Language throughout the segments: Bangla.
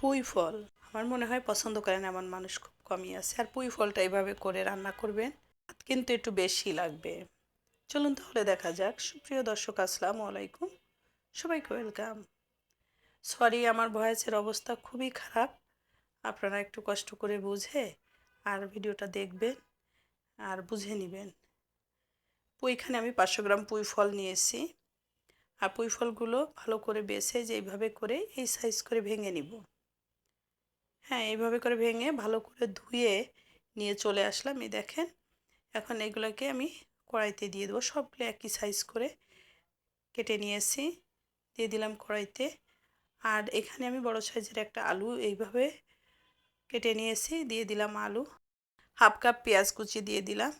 পুঁই ফল। আমার মনে হয় পছন্দ করেন এমন মানুষ খুব কমই আছে। আর পুঁই ফলটা এইভাবে করে রান্না করবেন, কিন্তু একটু বেশি লাগবে। চলুন তাহলে দেখা যাক। সুপ্রিয় দর্শক, আসসালামু আলাইকুম। সবাইকে ওয়েলকাম। সরি, আমার ভয়েসের অবস্থা খুবই খারাপ। আপনারা একটু কষ্ট করে বুঝে আর ভিডিওটা দেখবেন আর বুঝে নেবেন। পুঁইখানে আমি পাঁচশো গ্রাম পুঁই ফল নিয়েছি। আর পুঁই ফলগুলো ভালো করে বেছে যে এইভাবে করে এই সাইজ করে ভেঙে নিব। হ্যাঁ এইভাবে করে ভেঙে ভালো করে ধুয়ে নিয়ে চলে আসলাম। এই দেখেন, এখন এগুলোকে আমি কড়াইতে দিয়ে দেবো। সবগুলো একই সাইজ করে কেটে নিয়েছি, দিয়ে দিলাম কড়াইতে। আর এখানে আমি বড় সাইজের একটা আলু এইভাবে কেটে নিয়েছি, দিয়ে দিলাম আলু। হাফ কাপ পেঁয়াজ কুচি দিয়ে দিলাম।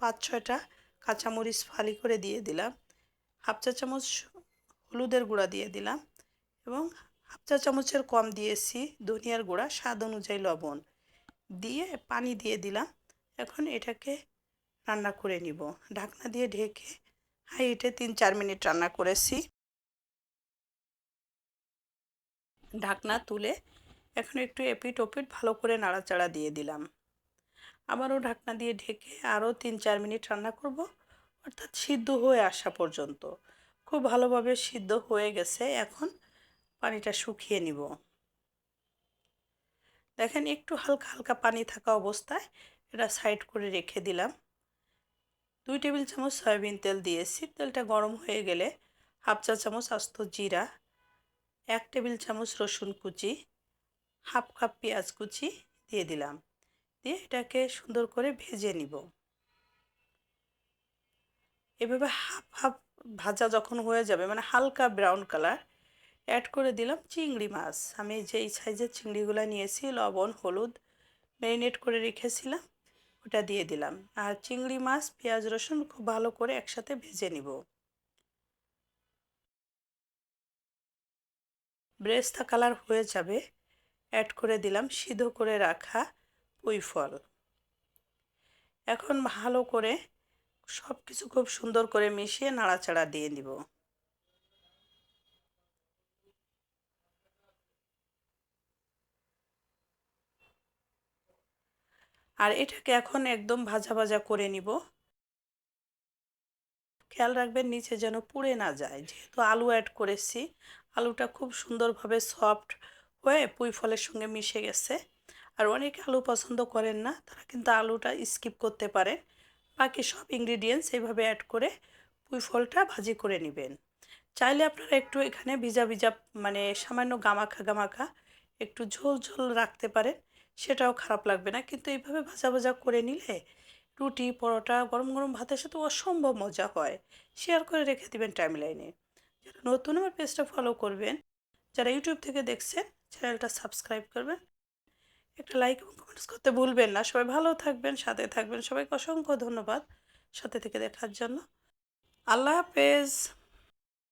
পাঁচ, ছয়টা কাঁচামরিচ ফালি করে দিয়ে দিলাম। হাফ চা চামচ হলুদের গুঁড়া দিয়ে দিলাম এবং হাফ চা চামচের কম দিয়েছি, ধনিয়ার গুঁড়া, স্বাদ অনুযায়ী লবণ। দিয়ে পানি দিয়ে দিলাম। এখন এটাকে রান্না করে নিব। ঢাকনা দিয়ে ঢেকে হাই হিটে তিন চার মিনিট রান্না করেছি। ঢাকনা তুলে এখন একটু এপিট ওপিট ভালো করে নাড়াচাড়া দিয়ে দিলাম। আবারও ঢাকনা দিয়ে ঢেকে আরও তিন চার মিনিট রান্না করব, অর্থাৎ সিদ্ধ হয়ে আসা পর্যন্ত। খুব ভালোভাবে সিদ্ধ হয়ে গেছে। এখন পানিটা শুকিয়ে নিব। দেখেন একটু হালকা হালকা পানি থাকা অবস্থায় এটা সাইড করে রেখে দিলাম। দুই টেবিল চামচ সয়াবিন তেল দিয়েছি। তেলটা গরম হয়ে গেলে হাফ চা চামচ আস্ত জিরা, এক টেবিল চামচ রসুন কুচি, হাফ কাপ পেঁয়াজ কুচি দিয়ে দিলাম। দিয়ে এটাকে সুন্দর করে ভেজে নিব। এভাবে হাফ হাফ ভাজা যখন হয়ে যাবে মানে হালকা ব্রাউন কালার অ্যাড করে দিলাম চিংড়ি মাছ। আমি যেই সাইজের চিংড়িগুলো নিয়েছি, লবণ, হলুদ ম্যারিনেট করে রেখেছিলাম, ওটা দিয়ে দিলাম। আর চিংড়ি মাছ, পেঁয়াজ, রসুন খুব ভালো করে একসাথে ভেজে নিব। ব্রেস্তা কালার হয়ে যাবে অ্যাড করে দিলাম সিদ্ধ করে রাখা পুঁই ফল। এখন ভালো করে সব কিছু খুব সুন্দর করে মিশিয়ে নাড়াচাড়া দিয়ে দিব আর এটাকে এখন একদম ভাজা ভাজা করে নিব। খেয়াল রাখবেন নিচে যেন পুড়ে না যায়, যেহেতু আলু অ্যাড করেছি। আলুটা খুব সুন্দরভাবে সফট হয়ে পুঁই ফলের সঙ্গে মিশে গেছে। আর অনেকে আলু পছন্দ করেন না, তারা কিন্তু আলুটা স্কিপ করতে পারে বাকি সব ইনগ্রিডিয়েন্টস এইভাবে অ্যাড করে পুঁই ফলটা ভাজি করে নেবেন। চাইলে আপনারা একটু এখানে ভিজা ভিজা মানে সামান্য গামাখা গামাখা একটু ঝোল ঝোল রাখতে পারেন। সেটাও খারাপ লাগবে না। কিন্তু এইভাবে ভাজা ভাজা করে নিলে রুটি, পরোটা, গরম গরম ভাতের সাথে অসম্ভব মজা হয়। শেয়ার করে রেখে দেবেন টাইম লাইনে যারা নতুন আমার পেজটা ফলো করবেন, যারা ইউটিউব থেকে দেখছেন চ্যানেলটা সাবস্ক্রাইব করবেন, একটা লাইক এবং কমেন্টস করতে ভুলবেন না। সবাই ভালো থাকবেন, সাথে থাকবেন। সবাইকে অসংখ্য ধন্যবাদ সাথে থেকে দেখার জন্য। আল্লাহ হাফেজ।